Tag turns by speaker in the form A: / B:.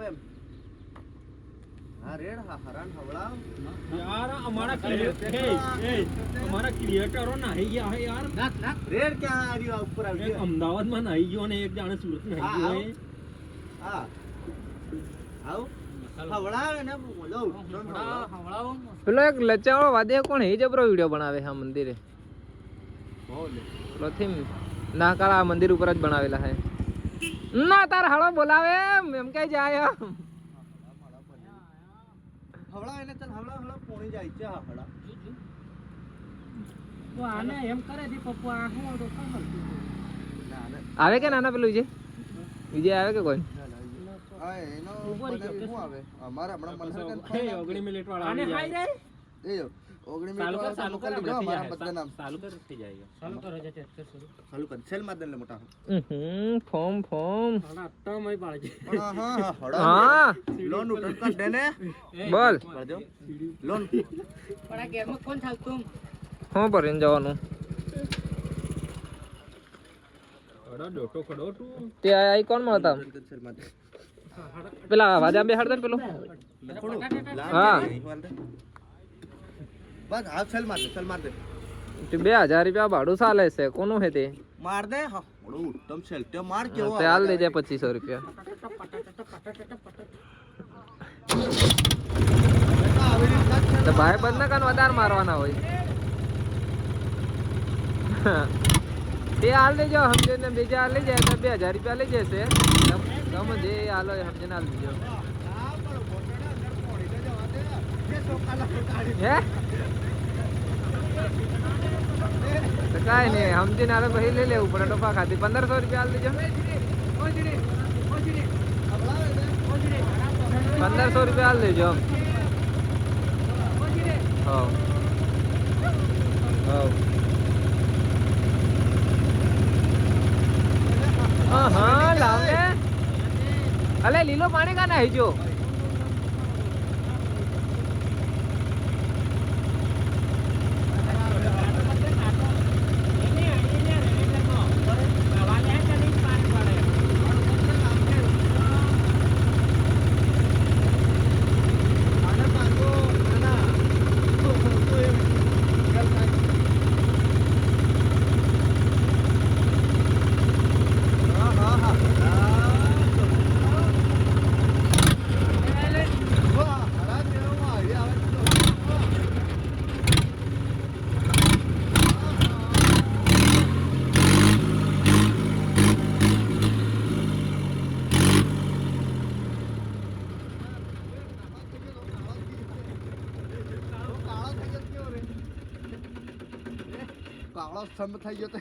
A: ને એમ હા રેડ હા હરાન હવળાવ
B: અમારા અમારા ક્રિએટરો નાહી ગયા હે યાર
A: રેડ ક્યાં આ ઉપર આવી
B: એક
A: ગયો
B: અમદાવાદમાં નાહી ગયો અને એક જાણે સુરત
A: હા,
B: ગયો. હે
C: પેલો એક લચાવાળો વાદે કોણ? એ જબરો વીડિયો બનાવે છે આ મંદિરે. પ્રથમ નાકાળા આ મંદિર ઉપર જ બનાવેલા હે ના તાર હાળો બોલાવે એમ કઈ જાય
A: એને ચાલ હવળાવ પોણી જાય છે હા હવળાવ
D: તો આને એમ કરે છે પપ્પુ આ હું તો ખબર
A: ના ના.
C: આવે કે નાના પેલું વિજય? વિજય આવે કે કોઈ?
A: હા એનો શું આવે? અમારે હમણાં મનહર
B: હે, ઓગણી મિનિટ વાળા
D: આને હાઈ રે
A: એ ઓગણી
B: ચાલુ કર ચાલુ કર
A: દો અમારા બધા નામ.
B: ચાલુ કર થઈ જાય
D: ચાલુ કરો જે ટેસ્ટ કરો
A: ચાલુ કર સેલ માર લે મોટા
C: હમ
D: ફોમ તમય પાડજે
A: હા હા લોન ઉઠન કર દે ને.
C: બોલ.
A: લોન
D: પણ આ કોણ ચાલતું?
C: હું ભરીને જવાનું.
B: તું.
C: મળતા પેલા વાજા બે હાડ પેલું
A: પેલો?
C: હા.
A: બસ હા સેલ માર દે સેલ માર દે
C: તે બે હજાર રૂપિયા ભાડું ચાલે છે કોનું હે તે?
A: માર દે હા. બડો ઉત્તમ સેલ તે માર કેવો
C: તે હાલ દેજે પચીસો રૂપિયા. તો ભાઈ બંધ કાન વધારે મારવાના હોય. તે હાલ દેજો સમજો ને બીજા હાલ લઈ જાય તો બે હજાર રૂપિયા લઈ જશે. ગમે જે હાલો એ સમજીને હાલ દેજો
A: હા, પણ મોટેને અંદર પોણી તો જવા દે. જે ચોખાના કાઢી
C: હે કાંઈ નહીં સમજીને હાલો પછી લઈ લેવું પડે ટોપા ખાતી પંદરસો રૂપિયા હાલ દેજો પંદરસો રૂપિયા હાલ દેજો હવ હવ હા લાવ ને અલે લીલો પાણી કા નાહી જો
A: આને માંગો, નાના. તો એમ ગેલ થાય. હા, હા, હા. વાહ, હરા જેવું આવી આવે તો. કાળો સ્તંભ થઈ ગયો તે